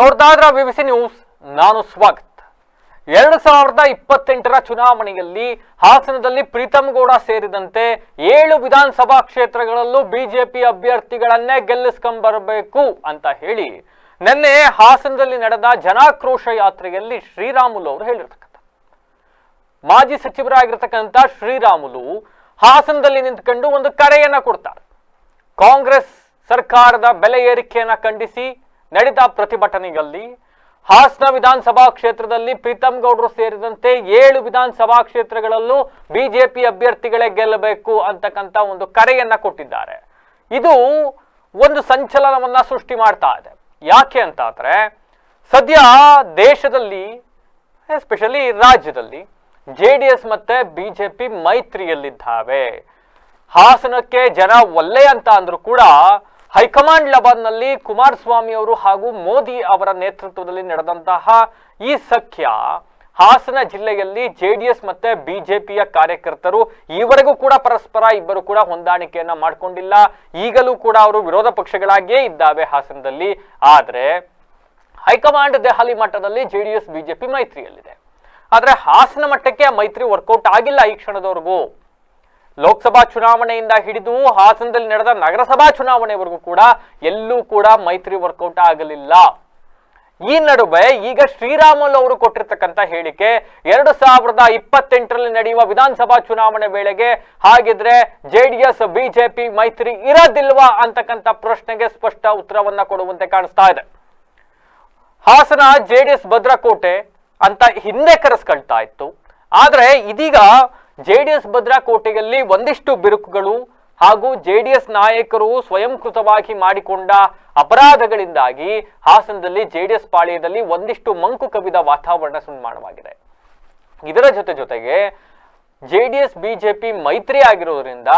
ನೋಡ್ತಾ ಇದ್ರ C news ನಾನು ಸ್ವಾಗತ್. ಎರಡು ಸಾವಿರದ ಇಪ್ಪತ್ತೆಂಟರ ಚುನಾವಣೆಯಲ್ಲಿ ಹಾಸನದಲ್ಲಿ ಪ್ರೀತಮ್ ಗೌಡ ಸೇರಿದಂತೆ ಏಳು ವಿಧಾನಸಭಾ ಕ್ಷೇತ್ರಗಳಲ್ಲೂ ಬಿಜೆಪಿ ಅಭ್ಯರ್ಥಿಗಳನ್ನೇ ಗೆಲ್ಲಿಸ್ಕೊಂಬರಬೇಕು ಅಂತ ಹೇಳಿ ನಿನ್ನೆ ಹಾಸನದಲ್ಲಿ ನಡೆದ ಜನಾಕ್ರೋಶ ಯಾತ್ರೆಯಲ್ಲಿ ಶ್ರೀರಾಮುಲು ಅವರು ಹೇಳಿರ್ತಕ್ಕಂಥ. ಮಾಜಿ ಸಚಿವರಾಗಿರ್ತಕ್ಕಂಥ ಶ್ರೀರಾಮುಲು ಹಾಸನದಲ್ಲಿ ನಿಂತ್ಕೊಂಡು ಒಂದು ಕರೆಯನ್ನ ಕೊಡ್ತಾರೆ. ಕಾಂಗ್ರೆಸ್ ಸರ್ಕಾರದ ಬೆಲೆ ಏರಿಕೆಯನ್ನ ಖಂಡಿಸಿ ನಡೆದ ಪ್ರತಿಭಟನೆಯಲ್ಲಿ ಹಾಸನ ವಿಧಾನಸಭಾ ಕ್ಷೇತ್ರದಲ್ಲಿ ಪ್ರೀತಮ್ ಗೌಡರು ಸೇರಿದಂತೆ ಏಳು ವಿಧಾನಸಭಾ ಕ್ಷೇತ್ರಗಳಲ್ಲೂ ಬಿಜೆಪಿ ಅಭ್ಯರ್ಥಿಗಳೇ ಗೆಲ್ಲಬೇಕು ಅಂತಕ್ಕಂಥ ಒಂದು ಕರೆಯನ್ನ ಕೊಟ್ಟಿದ್ದಾರೆ. ಇದು ಒಂದು ಸಂಚಲನವನ್ನ ಸೃಷ್ಟಿ ಮಾಡ್ತಾ ಇದೆ. ಯಾಕೆ ಅಂತಾದರೆ, ಸದ್ಯ ದೇಶದಲ್ಲಿ ಎಸ್ಪೆಷಲಿ ರಾಜ್ಯದಲ್ಲಿ, ಜೆ ಡಿ ಎಸ್ ಮತ್ತೆ ಬಿಜೆಪಿ ಮೈತ್ರಿಯಲ್ಲಿದ್ದಾವೆ. ಹಾಸನಕ್ಕೆ ಜನ ಒಲ್ಲೆ ಅಂತ ಅಂದ್ರೂ ಕೂಡ ಹೈಕಮಾಂಡ್ ಲಬಾದ್ನಲ್ಲಿ ಕುಮಾರಸ್ವಾಮಿ ಅವರು ಹಾಗೂ ಮೋದಿ ಅವರ ನೇತೃತ್ವದಲ್ಲಿ ನಡೆದಂತಹ ಈ ಸಖ್ಯ ಹಾಸನ ಜಿಲ್ಲೆಯಲ್ಲಿ ಜೆ ಡಿ ಎಸ್ ಮತ್ತೆ ಬಿಜೆಪಿಯ ಕಾರ್ಯಕರ್ತರು ಈವರೆಗೂ ಕೂಡ ಪರಸ್ಪರ ಇಬ್ಬರು ಕೂಡ ಹೊಂದಾಣಿಕೆಯನ್ನ ಮಾಡಿಕೊಂಡಿಲ್ಲ. ಈಗಲೂ ಕೂಡ ಅವರು ವಿರೋಧ ಪಕ್ಷಗಳಾಗಿಯೇ ಇದ್ದಾವೆ ಹಾಸನದಲ್ಲಿ. ಆದ್ರೆ ಹೈಕಮಾಂಡ್ ದೆಹಲಿ ಮಟ್ಟದಲ್ಲಿ ಜೆಡಿಎಸ್, ಬಿಜೆಪಿ ಮೈತ್ರಿಯಲ್ಲಿದೆ. ಆದ್ರೆ ಹಾಸನ ಮಟ್ಟಕ್ಕೆ ಮೈತ್ರಿ ವರ್ಕೌಟ್ ಆಗಿಲ್ಲ ಈ ಕ್ಷಣದವರೆಗೂ. ಲೋಕಸಭಾ ಚುನಾವಣೆಯಿಂದ ಹಿಡಿದು ಹಾಸನದಲ್ಲಿ ನಡೆದ ನಗರಸಭಾ ಚುನಾವಣೆವರೆಗೂ ಕೂಡ ಎಲ್ಲೂ ಕೂಡ ಮೈತ್ರಿ ವರ್ಕೌಟ್ ಆಗಲಿಲ್ಲ. ಈ ನಡುವೆ ಈಗ ಶ್ರೀರಾಮುಲು ಅವರು ಕೊಟ್ಟಿರ್ತಕ್ಕಂಥ ಹೇಳಿಕೆ, ಎರಡು ಸಾವಿರದ ಇಪ್ಪತ್ತೆಂಟರಲ್ಲಿ ನಡೆಯುವ ವಿಧಾನಸಭಾ ಚುನಾವಣೆ ವೇಳೆಗೆ ಹಾಗಿದ್ರೆ ಜೆಡಿಎಸ್, ಬಿಜೆಪಿ ಮೈತ್ರಿ ಇರೋದಿಲ್ವಾ ಅಂತಕ್ಕಂಥ ಪ್ರಶ್ನೆಗೆ ಸ್ಪಷ್ಟ ಉತ್ತರವನ್ನ ಕೊಡುವಂತೆ ಕಾಣಿಸ್ತಾ ಇದೆ. ಹಾಸನ ಜೆಡಿಎಸ್ ಭದ್ರಕೋಟೆ ಅಂತ ಹಿಂದೆ ಕರೆಸ್ಕೊಳ್ತಾ ಇತ್ತು. ಆದ್ರೆ ಇದೀಗ ಜೆಡಿಎಸ್ ಭದ್ರಕೋಟೆಯಲ್ಲಿ ಒಂದಿಷ್ಟು ಬಿರುಕುಗಳು ಹಾಗೂ ಜೆಡಿಎಸ್ ನಾಯಕರು ಸ್ವಯಂಕೃತವಾಗಿ ಮಾಡಿಕೊಂಡ ಅಪರಾಧಗಳಿಂದಾಗಿ ಹಾಸನದಲ್ಲಿ ಜೆಡಿಎಸ್ ಪಾಳ್ಯದಲ್ಲಿ ಒಂದಿಷ್ಟು ಮಂಕು ಕವಿದ ವಾತಾವರಣ ನಿರ್ಮಾಣವಾಗಿದೆ. ಇದರ ಜೊತೆ ಜೊತೆಗೆ ಜೆಡಿಎಸ್ ಬಿಜೆಪಿ ಮೈತ್ರಿ ಆಗಿರೋದ್ರಿಂದ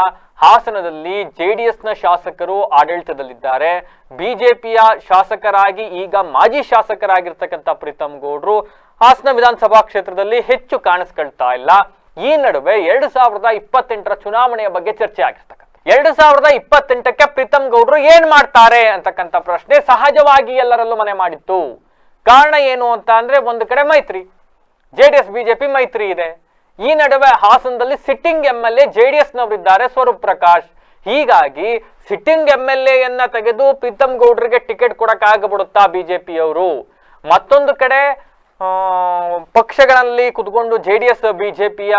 ಹಾಸನದಲ್ಲಿ ಜೆಡಿಎಸ್ನ ಶಾಸಕರು ಆಡಳಿತದಲ್ಲಿದ್ದಾರೆ. ಬಿಜೆಪಿಯ ಶಾಸಕರಾಗಿ ಈಗ ಮಾಜಿ ಶಾಸಕರಾಗಿರ್ತಕ್ಕಂಥ ಪ್ರೀತಮ್ ಗೌಡ್ರು ಹಾಸನ ವಿಧಾನಸಭಾ ಕ್ಷೇತ್ರದಲ್ಲಿ ಹೆಚ್ಚು ಕಾಣಿಸ್ಕೊಳ್ತಾ ಇಲ್ಲ. ಈ ನಡುವೆ ಎರಡು ಸಾವಿರದ ಇಪ್ಪತ್ತೆಂಟರ ಚುನಾವಣೆಯ ಬಗ್ಗೆ ಚರ್ಚೆ ಆಗಿರ್ತಕ್ಕಂಥ ಎರಡು ಸಾವಿರದ ಇಪ್ಪತ್ತೆಂಟಕ್ಕೆ ಪ್ರೀತಮ್ ಗೌಡ್ರು ಏನ್ ಮಾಡ್ತಾರೆ ಅಂತಕ್ಕಂಥ ಪ್ರಶ್ನೆ ಸಹಜವಾಗಿ ಎಲ್ಲರಲ್ಲೂ ಮನೆ ಮಾಡಿತ್ತು. ಕಾರಣ ಏನು ಅಂತ ಅಂದ್ರೆ ಒಂದು ಕಡೆ ಮೈತ್ರಿ. ಜೆ ಡಿ ಎಸ್ ಬಿಜೆಪಿ ಮೈತ್ರಿ ಇದೆ. ಈ ನಡುವೆ ಹಾಸನದಲ್ಲಿ sitting M L A JDS ನವರಿದ್ದಾರೆ Swaroop Prakash. ಹೀಗಾಗಿ ಸಿಟ್ಟಿಂಗ್ ಎಂ ಎಲ್ ಎನ್ನ ತೆಗೆದು ಪ್ರೀತಮ್ ಗೌಡ್ರಿಗೆ ಟಿಕೆಟ್ ಕೊಡಕ್ ಬಿಜೆಪಿಯವರು. ಮತ್ತೊಂದು ಕಡೆ ಪಕ್ಷಗಳಲ್ಲಿ ಕುತ್ಕೊಂಡು ಜೆ ಡಿ ಎಸ್ ಬಿಜೆಪಿಯ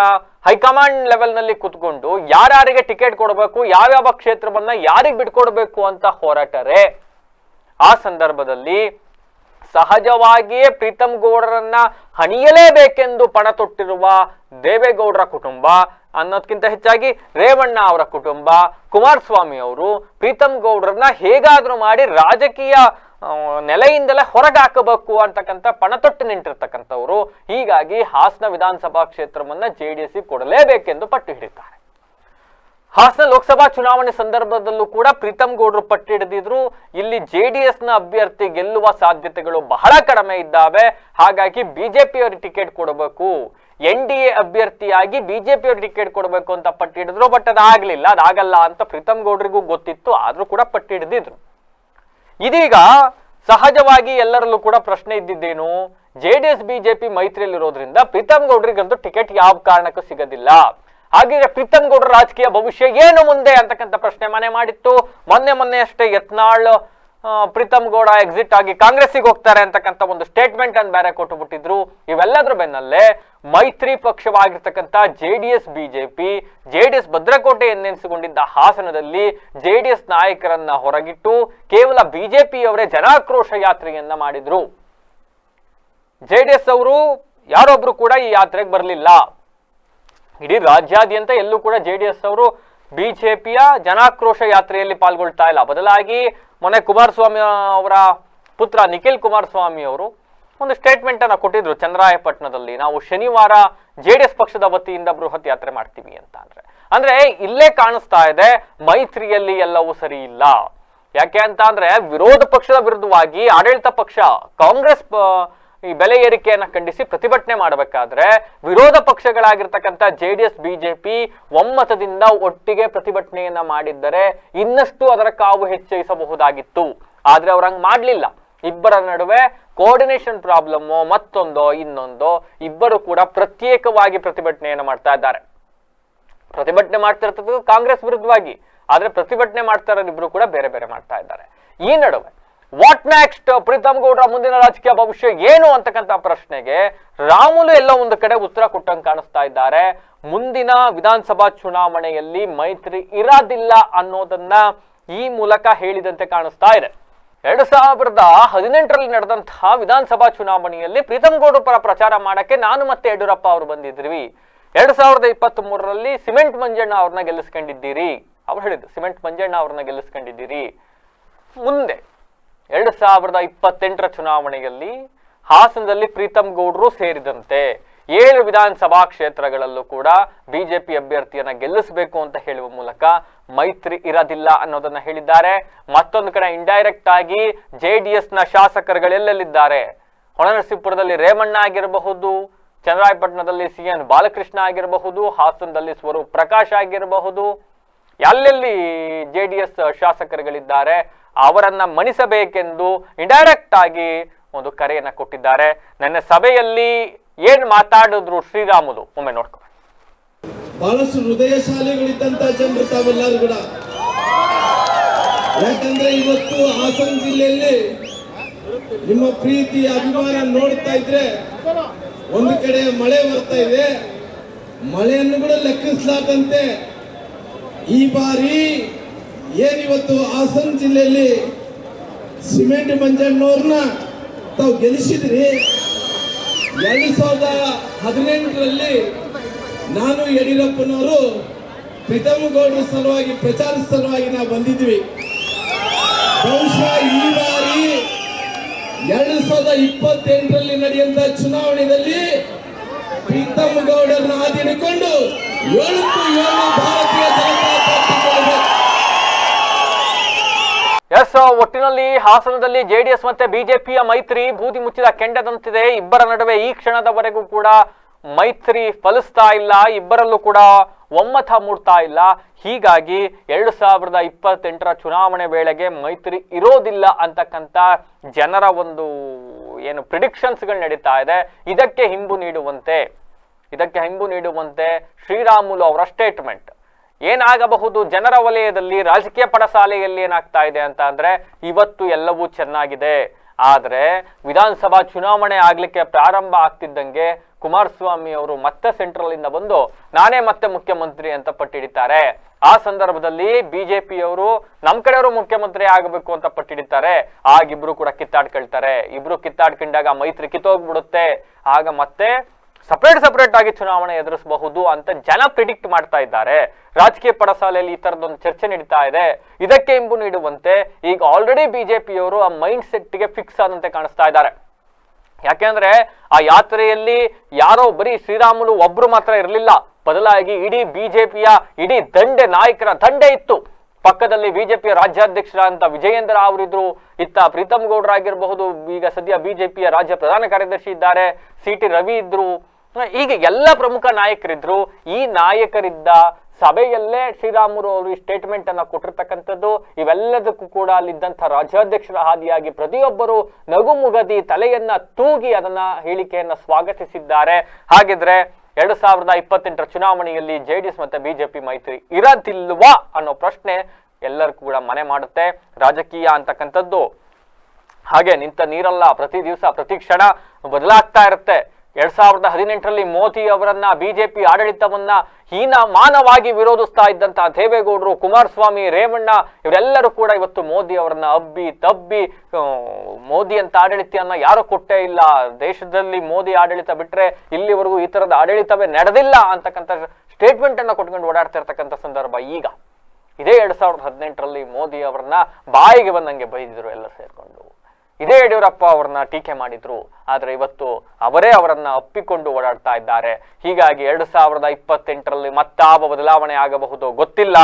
ಹೈಕಮಾಂಡ್ ಲೆವೆಲ್ನಲ್ಲಿ ಕುತ್ಕೊಂಡು ಯಾರ್ಯಾರಿಗೆ ಟಿಕೆಟ್ ಕೊಡಬೇಕು, ಯಾವ್ಯಾವ ಕ್ಷೇತ್ರವನ್ನ ಯಾರಿಗೆ ಬಿಟ್ಕೊಡ್ಬೇಕು ಅಂತ ಹೋರಾಟರೆ, ಆ ಸಂದರ್ಭದಲ್ಲಿ ಸಹಜವಾಗಿಯೇ ಪ್ರೀತಮ್ ಗೌಡರನ್ನ ಹಣಿಯಲೇಬೇಕೆಂದು ಪಣ ತೊಟ್ಟಿರುವ ದೇವೇಗೌಡರ ಕುಟುಂಬ ಅನ್ನೋದಕ್ಕಿಂತ ಹೆಚ್ಚಾಗಿ ರೇವಣ್ಣ ಅವರ ಕುಟುಂಬ, ಕುಮಾರಸ್ವಾಮಿ ಅವರು ಪ್ರೀತಮ್ ಗೌಡರನ್ನ ಹೇಗಾದ್ರೂ ಮಾಡಿ ರಾಜಕೀಯ ನೆಲೆಯಿಂದಲೇ ಹೊರಗಾಕಬೇಕು ಅಂತಕ್ಕಂಥ ಪಣ ತೊಟ್ಟು ನಿಂತಿರ್ತಕ್ಕಂಥವ್ರು ಹೀಗಾಗಿ ಹಾಸನ ವಿಧಾನಸಭಾ ಕ್ಷೇತ್ರವನ್ನ ಜೆ ಡಿ ಎಸ್ ಕೊಡಲೇಬೇಕೆಂದು ಪಟ್ಟು ಹಿಡಿತಾರೆ. ಹಾಸನ ಲೋಕಸಭಾ ಚುನಾವಣೆ ಸಂದರ್ಭದಲ್ಲೂ ಕೂಡ ಪ್ರೀತಮ್ ಗೌಡ್ರು ಪಟ್ಟು ಹಿಡಿದಿದ್ರು. ಇಲ್ಲಿ ಜೆ ಡಿ ನ ಅಭ್ಯರ್ಥಿ ಗೆಲ್ಲುವ ಸಾಧ್ಯತೆಗಳು ಬಹಳ ಕಡಿಮೆ ಇದ್ದಾವೆ. ಹಾಗಾಗಿ ಬಿಜೆಪಿಯವರಿಗೆ ಟಿಕೆಟ್ ಕೊಡಬೇಕು. ಎನ್ ಡಿ ಎ ಅಭ್ಯರ್ಥಿಯಾಗಿ ಬಿಜೆಪಿಯವ್ರಿಗೆ ಟಿಕೆಟ್ ಕೊಡಬೇಕು ಅಂತ ಪಟ್ಟು ಹಿಡಿದ್ರು. ಬಟ್ ಅದಾಗಲಿಲ್ಲ, ಅದಾಗಲ್ಲ ಅಂತ ಪ್ರೀತಮ್ ಗೌಡ್ರಿಗೂ ಗೊತ್ತಿತ್ತು. ಆದರೂ ಕೂಡ ಪಟ್ಟು ಹಿಡಿದಿದ್ರು. ಇದೀಗ ಸಹಜವಾಗಿ ಎಲ್ಲರಲ್ಲೂ ಕೂಡ ಪ್ರಶ್ನೆ ಇದ್ದಿದ್ದೇನು? ಜೆಡಿಎಸ್, ಬಿಜೆಪಿ ಮೈತ್ರಿಯಲ್ಲಿರೋದ್ರಿಂದ ಪ್ರೀತಮ್ ಗೌಡ್ರಿಗಂತೂ ಟಿಕೆಟ್ ಯಾವ ಕಾರಣಕ್ಕೂ ಸಿಗೋದಿಲ್ಲ. ಹಾಗಿದ್ರೆ ಪ್ರೀತಮ್ ಗೌಡ್ರ ರಾಜಕೀಯ ಭವಿಷ್ಯ ಏನು ಮುಂದೆ ಅಂತಕ್ಕಂಥ ಪ್ರಶ್ನೆ ಮನೆ ಮಾಡಿತ್ತು. ಮೊನ್ನೆ ಮೊನ್ನೆ ಅಷ್ಟೇ ಯತ್ನಾಳ್ ಪ್ರೀತಮ್ ಗೌಡ ಎಕ್ಸಿಟ್ ಆಗಿ ಕಾಂಗ್ರೆಸ್ಸಿಗೆ ಹೋಗ್ತಾರೆ ಅಂತಕ್ಕಂಥ ಒಂದು ಸ್ಟೇಟ್ಮೆಂಟ್ ಅನ್ನು ಬೇರೆ ಕೊಟ್ಟು ಬಿಟ್ಟಿದ್ರು ಇವೆಲ್ಲದ್ರ ಬೆನ್ನಲ್ಲೇ ಮೈತ್ರಿ ಪಕ್ಷವಾಗಿರ್ತಕ್ಕಂಥ J D S BJP J D S ಭದ್ರಕೋಟೆ ಎನ್ನೆನಿಸಿಕೊಂಡಿದ್ದ ಹಾಸನದಲ್ಲಿ ಜೆ ಡಿ ಎಸ್ ನಾಯಕರನ್ನ ಹೊರಗಿಟ್ಟು ಕೇವಲ ಬಿಜೆಪಿಯವರೇ ಜನಾಕ್ರೋಶ ಯಾತ್ರೆಯನ್ನ ಮಾಡಿದ್ರು. ಜೆ ಡಿ ಎಸ್ ಅವರು ಯಾರೊಬ್ರು ಕೂಡ ಈ ಯಾತ್ರೆಗೆ ಬರಲಿಲ್ಲ. ಇಡೀ ರಾಜ್ಯಾದ್ಯಂತ ಎಲ್ಲೂ ಕೂಡ ಜೆ ಡಿ ಎಸ್ ಅವರು ಬಿಜೆಪಿಯ ಜನಾಕ್ರೋಶ ಯಾತ್ರೆಯಲ್ಲಿ ಪಾಲ್ಗೊಳ್ತಾ ಇಲ್ಲ. ಬದಲಾಗಿ ಮೊನ್ನೆ ಕುಮಾರಸ್ವಾಮಿ ಅವರ ಪುತ್ರ ನಿಖಿಲ್ ಕುಮಾರಸ್ವಾಮಿ ಅವರು ಒಂದು ಸ್ಟೇಟ್ಮೆಂಟ್ ಅನ್ನ ಕೊಟ್ಟಿದ್ರು ಚಂದ್ರಾಯಪಟ್ಟಣದಲ್ಲಿ. ನಾವು ಶನಿವಾರ ಜೆ ಡಿ ಎಸ್ ಪಕ್ಷದ ವತಿಯಿಂದ ಬೃಹತ್ ಯಾತ್ರೆ ಮಾಡ್ತೀವಿ ಅಂತ ಅಂದ್ರೆ. ಅಂದ್ರೆ ಇಲ್ಲೇ ಕಾಣಿಸ್ತಾ ಇದೆ, ಮೈತ್ರಿಯಲ್ಲಿ ಎಲ್ಲವೂ ಸರಿ ಇಲ್ಲ. ಯಾಕೆ ಅಂತ ಅಂದ್ರೆ ವಿರೋಧ ಪಕ್ಷದ ವಿರುದ್ಧವಾಗಿ ಆಡಳಿತ ಪಕ್ಷ, ಕಾಂಗ್ರೆಸ್ ಈ ಬೆಲೆ ಏರಿಕೆಯನ್ನು ಖಂಡಿಸಿ ಪ್ರತಿಭಟನೆ ಮಾಡಬೇಕಾದ್ರೆ ವಿರೋಧ ಪಕ್ಷಗಳಾಗಿರ್ತಕ್ಕಂಥ ಜೆ ಡಿ ಎಸ್ ಬಿಜೆಪಿ ಒಮ್ಮತದಿಂದ ಒಟ್ಟಿಗೆ ಪ್ರತಿಭಟನೆಯನ್ನ ಮಾಡಿದ್ದರೆ ಇನ್ನಷ್ಟು ಅದರ ಕಾವು ಹೆಚ್ಚಿಸಬಹುದಾಗಿತ್ತು. ಆದ್ರೆ ಅವ್ರು ಹಂಗ್ ಮಾಡ್ಲಿಲ್ಲ. ಇಬ್ಬರ ನಡುವೆ ಕೋಆರ್ಡಿನೇಷನ್ ಪ್ರಾಬ್ಲಮ್ಮು ಮತ್ತೊಂದೋ, ಇನ್ನೊಂದೋ, ಇಬ್ಬರು ಕೂಡ ಪ್ರತ್ಯೇಕವಾಗಿ ಪ್ರತಿಭಟನೆಯನ್ನು ಮಾಡ್ತಾ ಇದ್ದಾರೆ. ಪ್ರತಿಭಟನೆ ಮಾಡ್ತಿರ್ತದ ಕಾಂಗ್ರೆಸ್ ವಿರುದ್ಧವಾಗಿ. ಆದ್ರೆ ಪ್ರತಿಭಟನೆ ಮಾಡ್ತಾ ಇರೋರಿಬ್ರು ಕೂಡ ಬೇರೆ ಬೇರೆ ಮಾಡ್ತಾ ಇದ್ದಾರೆ. ಈ ನಡುವೆ ವಾಟ್ ನೆಕ್ಸ್ಟ್ ಪ್ರೀತಮ್ ಗೌಡರ ಮುಂದಿನ ರಾಜಕೀಯ ಭವಿಷ್ಯ ಏನು ಅಂತಕ್ಕಂಥ ಪ್ರಶ್ನೆಗೆ ರಾಮುಲು ಎಲ್ಲ ಒಂದು ಕಡೆ ಉತ್ತರ ಕೊಟ್ಟಂಗೆ ಕಾಣಿಸ್ತಾ ಇದ್ದಾರೆ. ಮುಂದಿನ ವಿಧಾನಸಭಾ ಚುನಾವಣೆಯಲ್ಲಿ ಮೈತ್ರಿ ಇರೋದಿಲ್ಲ ಅನ್ನೋದನ್ನ ಈ ಮೂಲಕ ಹೇಳಿದಂತೆ ಕಾಣಿಸ್ತಾ ಇದೆ. ಎರಡ್ ಸಾವಿರದ ಹದಿನೆಂಟರಲ್ಲಿ ನಡೆದಂತಹ ವಿಧಾನಸಭಾ ಚುನಾವಣೆಯಲ್ಲಿ ಪ್ರೀತಮ್ ಗೌಡ್ರ ಪರ ಪ್ರಚಾರ ಮಾಡಕ್ಕೆ ನಾನು ಮತ್ತೆ ಯಡಿಯೂರಪ್ಪ ಅವರು ಬಂದಿದ್ವಿ ಎರಡ್ ಸಾವಿರದ ಇಪ್ಪತ್ತ್ ಮೂರರಲ್ಲಿ ಸಿಮೆಂಟ್ ಮಂಜಣ್ಣ ಅವ್ರನ್ನ ಗೆಲ್ಲಿಸ್ಕೊಂಡಿದ್ದೀರಿ. ಅವ್ರು ಹೇಳಿದ್ರು ಸಿಮೆಂಟ್ ಮಂಜಣ್ಣ ಅವ್ರನ್ನ ಗೆಲ್ಲಿಸ್ಕೊಂಡಿದ್ದೀರಿ. ಮುಂದೆ ಎರಡು ಸಾವಿರದ ಇಪ್ಪತ್ತೆಂಟರ ಚುನಾವಣೆಯಲ್ಲಿ ಹಾಸನದಲ್ಲಿ ಪ್ರೀತಮ್ ಗೌಡ್ರು ಸೇರಿದಂತೆ ಏಳು ವಿಧಾನಸಭಾ ಕ್ಷೇತ್ರಗಳಲ್ಲೂ ಕೂಡ ಬಿಜೆಪಿ ಅಭ್ಯರ್ಥಿಯನ್ನ ಗೆಲ್ಲಿಸಬೇಕು ಅಂತ ಹೇಳುವ ಮೂಲಕ ಮೈತ್ರಿ ಇರೋದಿಲ್ಲ ಅನ್ನೋದನ್ನ ಹೇಳಿದ್ದಾರೆ. ಮತ್ತೊಂದು ಕಡೆ ಇಂಡೈರೆಕ್ಟ್ ಆಗಿ ಜೆ ಡಿ ಎಸ್ನ ಶಾಸಕರುಗಳೆಲ್ಲೆಲ್ಲಿದ್ದಾರೆ ಹೊಣನರಸೀಪುರದಲ್ಲಿ ರೇಮಣ್ಣ ಆಗಿರಬಹುದು, ಚನ್ನರಾಯಪಟ್ಟಣದಲ್ಲಿ ಸಿ ಎನ್ ಬಾಲಕೃಷ್ಣ ಆಗಿರಬಹುದು, ಹಾಸನದಲ್ಲಿ ಸ್ವರೂಪ್ ಪ್ರಕಾಶ್ ಆಗಿರಬಹುದು ಎಲ್ಲೆಲ್ಲಿ ಜೆ ಡಿ ಎಸ್ ಶಾಸಕರುಗಳಿದ್ದಾರೆ, ಅವರನ್ನ ಮಣಿಸಬೇಕೆಂದು ಇಂಡೈರೆಕ್ಟ್ ಆಗಿ ಒಂದು ಕರೆಯನ್ನ ಕೊಟ್ಟಿದ್ದಾರೆ. ನನ್ನ ಸಭೆಯಲ್ಲಿ ಏನ್ ಮಾತಾಡಿದ್ರು ಶ್ರೀರಾಮುಲು? ಒಮ್ಮೆ ನೋಡ್ಕೊ. ಬಹಳಷ್ಟು ಹೃದಯಶಾಲಿಗಳಿದ್ದಂತ ಜನರು ತಾವೆಲ್ಲರೂ ಕೂಡ. ಯಾಕಂದ್ರೆ ಇವತ್ತು ಹಾಸನ ಜಿಲ್ಲೆಯಲ್ಲಿ ನಿಮ್ಮ ಪ್ರೀತಿ, ಅಭಿಮಾನ ನೋಡ್ತಾ ಇದ್ರೆ ಒಂದು ಕಡೆ ಮಳೆ ಬರ್ತಾ ಇದೆ. ಮಳೆಯನ್ನು ಕೂಡ ಲೆಕ್ಕಿಸಲಾರ್ದಂತೆ ಈ ಬಾರಿ ಏನಿವತ್ತು ಹಾಸನ ಜಿಲ್ಲೆಯಲ್ಲಿ ಸಿಮೆಂಟ್ ಮಂಜಣ್ಣವ್ರನ್ನ ತಾವು ಗೆಲ್ಲಿಸಿದ್ರಿ? ಎರಡು ಸಾವಿರದ ಹದಿನೆಂಟರಲ್ಲಿ ನಾನು ಯಡಿಯೂರಪ್ಪನವರು ಪ್ರೀತಮ್ ಗೌಡ್ರ ಸಲುವಾಗಿ ಪ್ರಚಾರ ಸಲುವಾಗಿ ನಾವು ಬಂದಿದ್ವಿ. ಬಹುಶಃ ಈ ಬಾರಿ ಎರಡು ಸಾವಿರದ ಇಪ್ಪತ್ತೆಂಟರಲ್ಲಿ ನಡೆಯುವಂತ ಚುನಾವಣೆಯಲ್ಲಿ ಪ್ರೀತಮ್ ಗೌಡರನ್ನ ಹಾದಿ ಹಿಡ್ಕೊಂಡು ಒಟ್ಟಿನಲ್ಲಿ ಹಾಸನದಲ್ಲಿ ಜೆ ಡಿ. ಎಸ್ ಮತ್ತೆ ಬಿಜೆಪಿಯ ಮೈತ್ರಿ ಬೂದಿ ಮುಚ್ಚಿದ ಕೆಂಡದಂತಿದೆ. ಇಬ್ಬರ ನಡುವೆ ಈ ಕ್ಷಣದವರೆಗೂ ಕೂಡ ಮೈತ್ರಿ ಫಲಿಸ್ತಾ ಇಲ್ಲ. ಇಬ್ಬರಲ್ಲೂ ಕೂಡ ಒಮ್ಮತ ಮೂಡ್ತಾ ಇಲ್ಲ. ಹೀಗಾಗಿ ಎರಡು ಸಾವಿರದ ಇಪ್ಪತ್ತೆಂಟರ ಚುನಾವಣೆ ವೇಳೆಗೆ ಮೈತ್ರಿ ಇರೋದಿಲ್ಲ ಅಂತಕ್ಕಂಥ ಜನರ ಒಂದು ಏನು ಪ್ರಿಡಿಕ್ಷನ್ಸ್ಗಳು ನಡೀತಾ ಇದೆ. ಇದಕ್ಕೆ ಹಿಂಬು ನೀಡುವಂತೆ ಇದಕ್ಕೆ ಹೆಂಗು ನೀಡುವಂತೆ ಶ್ರೀರಾಮುಲು ಅವರ ಸ್ಟೇಟ್ಮೆಂಟ್ ಏನಾಗಬಹುದು? ಜನರ ವಲಯದಲ್ಲಿ ರಾಜಕೀಯ ಪಡಸಾಲೆಯಲ್ಲಿ ಏನಾಗ್ತಾ ಇದೆ ಅಂತ ಅಂದ್ರೆ ಇವತ್ತು ಎಲ್ಲವೂ ಚೆನ್ನಾಗಿದೆ. ಆದರೆ ವಿಧಾನಸಭಾ ಚುನಾವಣೆ ಆಗ್ಲಿಕ್ಕೆ ಪ್ರಾರಂಭ ಆಗ್ತಿದ್ದಂಗೆ ಕುಮಾರಸ್ವಾಮಿ ಅವರು ಮತ್ತೆ ಸೆಂಟ್ರಲ್ ಇಂದ ಬಂದು ನಾನೇ ಮತ್ತೆ ಮುಖ್ಯಮಂತ್ರಿ ಅಂತ ಪಟ್ಟಿಡಿತಾರೆ ಆ ಸಂದರ್ಭದಲ್ಲಿ ಬಿಜೆಪಿಯವರು ನಮ್ ಕಡೆಯವರು ಮುಖ್ಯಮಂತ್ರಿ ಆಗಬೇಕು ಅಂತ ಪಟ್ಟಿಡಿತಾರೆ ಆಗಿಬ್ರು ಕೂಡ ಕಿತ್ತಾಡ್ಕೊಳ್ತಾರೆ. ಇಬ್ರು ಕಿತ್ತಾಡ್ಕೊಂಡಾಗ ಮೈತ್ರಿ ಕಿತ್ತೋಗ್ಬಿಡುತ್ತೆ. ಆಗ ಮತ್ತೆ ಸಪರೇಟ್ ಸಪರೇಟ್ ಆಗಿ ಚುನಾವಣೆ ಎದುರಿಸಬಹುದು ಅಂತ ಜನ ಪ್ರಿಡಿಕ್ಟ್ ಮಾಡ್ತಾ ಇದ್ದಾರೆ. ರಾಜಕೀಯ ಪಡಸಾಲೆಯಲ್ಲಿ ಈ ತರದೊಂದು ಚರ್ಚೆ ನಡೀತಾ ಇದೆ. ಇದಕ್ಕೆ ಇಂಬು ನೀಡುವಂತೆ ಈಗ ಆಲ್ರೆಡಿ ಬಿಜೆಪಿಯವರು ಆ ಮೈಂಡ್ ಸೆಟ್ಗೆ ಫಿಕ್ಸ್ ಆದಂತೆ ಕಾಣಿಸ್ತಾ ಇದ್ದಾರೆ. ಯಾಕೆಂದ್ರೆ ಆ ಯಾತ್ರೆಯಲ್ಲಿ ಯಾರೋ ಬರೀ ಶ್ರೀರಾಮುಲು ಒಬ್ರು ಮಾತ್ರ ಇರಲಿಲ್ಲ. ಬದಲಾಗಿ ಇಡೀ ಬಿಜೆಪಿಯ ಇಡೀ ದಂಡೆ ನಾಯಕರ ದಂಡೆ ಇತ್ತು. ಪಕ್ಕದಲ್ಲಿ ಬಿಜೆಪಿಯ ರಾಜ್ಯಾಧ್ಯಕ್ಷರಾದಂತ ವಿಜಯೇಂದ್ರ ಅವರಿದ್ರು. ಇತ್ತ ಪ್ರೀತಮ್ ಗೌಡ್ರಾಗಿರಬಹುದು. ಈಗ ಸದ್ಯ ಬಿಜೆಪಿಯ ರಾಜ್ಯ ಪ್ರಧಾನ ಕಾರ್ಯದರ್ಶಿ ಇದ್ದಾರೆ. ಸಿ ಟಿ ರವಿ ಇದ್ರು. ಹೀಗೆ ಎಲ್ಲ ಪ್ರಮುಖ ನಾಯಕರಿದ್ರು, ಈ ನಾಯಕರಿದ್ದ ಸಭೆಯಲ್ಲೇ ಶ್ರೀರಾಮುಲು ಅವರು ಈ ಸ್ಟೇಟ್ಮೆಂಟ್ ಅನ್ನ ಕೊಟ್ಟಿರ್ತಕ್ಕಂಥದ್ದು. ಇವೆಲ್ಲದಕ್ಕೂ ಕೂಡ ಅಲ್ಲಿದ್ದಂಥ ರಾಜ್ಯಾಧ್ಯಕ್ಷರ ಹಾದಿಯಾಗಿ ಪ್ರತಿಯೊಬ್ಬರು ನಗುಮುಗದಿ ತಲೆಯನ್ನ ತೂಗಿ ಅದನ್ನ ಹೇಳಿಕೆಯನ್ನ ಸ್ವಾಗತಿಸಿದ್ದಾರೆ. ಹಾಗಿದ್ರೆ ಎರಡು ಸಾವಿರದ ಇಪ್ಪತ್ತೆಂಟರ ಚುನಾವಣೆಯಲ್ಲಿ ಜೆ ಡಿ ಎಸ್ ಮತ್ತೆ ಬಿಜೆಪಿ ಮೈತ್ರಿ ಇರದಿಲ್ವಾ ಅನ್ನೋ ಪ್ರಶ್ನೆ ಎಲ್ಲರಿಗೂ ಕೂಡ ಮನೆ ಮಾಡುತ್ತೆ. ರಾಜಕೀಯ ಅಂತಕ್ಕಂಥದ್ದು. ಹಾಗೆ ನಿಂತ ನೀರಲ್ಲ, ಪ್ರತಿ ದಿವಸ, ಪ್ರತಿ ಕ್ಷಣ ಬದಲಾಗ್ತಾ ಇರುತ್ತೆ. ಎರಡ್ ಸಾವಿರದ ಹದಿನೆಂಟರಲ್ಲಿ ಮೋದಿ ಅವರನ್ನ ಬಿಜೆಪಿ ಆಡಳಿತವನ್ನ ಹೀನ ಮಾನವಾಗಿ ವಿರೋಧಿಸ್ತಾ ಇದ್ದಂತಹ ದೇವೇಗೌಡರು, ಕುಮಾರಸ್ವಾಮಿ, ರೇವಣ್ಣ ಇವರೆಲ್ಲರೂ ಕೂಡ ಇವತ್ತು ಮೋದಿ ಅವರನ್ನ ಅಬ್ಬಿ ತಬ್ಬಿ ಮೋದಿ ಅಂತ ಆಡಳಿತವನ್ನ ಯಾರು ಕೊಟ್ಟೇ ಇಲ್ಲ. ದೇಶದಲ್ಲಿ ಮೋದಿ ಆಡಳಿತ ಬಿಟ್ರೆ ಇಲ್ಲಿವರೆಗೂ ಈ ತರದ ಆಡಳಿತವೇ ನಡೆದಿಲ್ಲ ಅಂತಕ್ಕಂಥ ಸ್ಟೇಟ್ಮೆಂಟ್ ಅನ್ನ ಕೊಟ್ಕೊಂಡು ಓಡಾಡ್ತಾ ಇರ್ತಕ್ಕಂಥ ಸಂದರ್ಭ. ಈಗ ಇದೇ ಎರಡ್ ಸಾವಿರದ ಹದಿನೆಂಟರಲ್ಲಿ ಮೋದಿ ಅವರನ್ನ ಬಾಯಿಗೆ ಬಂದಂಗೆ ಬೈದಿದ್ರು ಎಲ್ಲ ಸೇರ್ಕೊಂಡು. ಇದೇ ಯಡಿಯೂರಪ್ಪ ಅವರನ್ನ ಟೀಕೆ ಮಾಡಿದ್ರು. ಆದ್ರೆ ಇವತ್ತು ಅವರೇ ಅವರನ್ನ ಅಪ್ಪಿಕೊಂಡು ಓಡಾಡ್ತಾ ಇದ್ದಾರೆ. ಹೀಗಾಗಿ ಎರಡು ಸಾವಿರದ ಇಪ್ಪತ್ತೆಂಟರಲ್ಲಿ ಮತ್ತಾವ ಬದಲಾವಣೆ ಆಗಬಹುದು ಗೊತ್ತಿಲ್ಲ.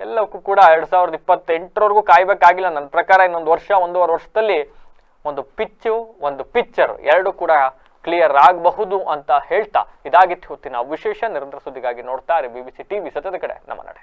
ಎಲ್ಲಕ್ಕೂ ಕೂಡ ಎರಡ್ ಸಾವಿರದ ಇಪ್ಪತ್ತೆಂಟರವರೆಗೂ ಕಾಯ್ಬೇಕಾಗಿಲ್ಲ. ನನ್ನ ಪ್ರಕಾರ ಇನ್ನೊಂದು ವರ್ಷ, ಒಂದೂವರೆ ವರ್ಷದಲ್ಲಿ ಒಂದು ಪಿಚ್ಚು, ಒಂದು ಪಿಕ್ಚರ್ ಎರಡು ಕೂಡ ಕ್ಲಿಯರ್ ಆಗಬಹುದು ಅಂತ ಹೇಳ್ತಾ ಇದಾಗಿತ್ತು ಹೊತ್ತಿನ ವಿಶೇಷ ನಿರಂತರ ಸುದ್ದಿಗಾಗಿ ನೋಡ್ತಾರೆ ಬಿಬಿಸಿ ಟಿವಿ ಸತತ ಕಡೆ, ನಮ್ಮ ನಡೆ.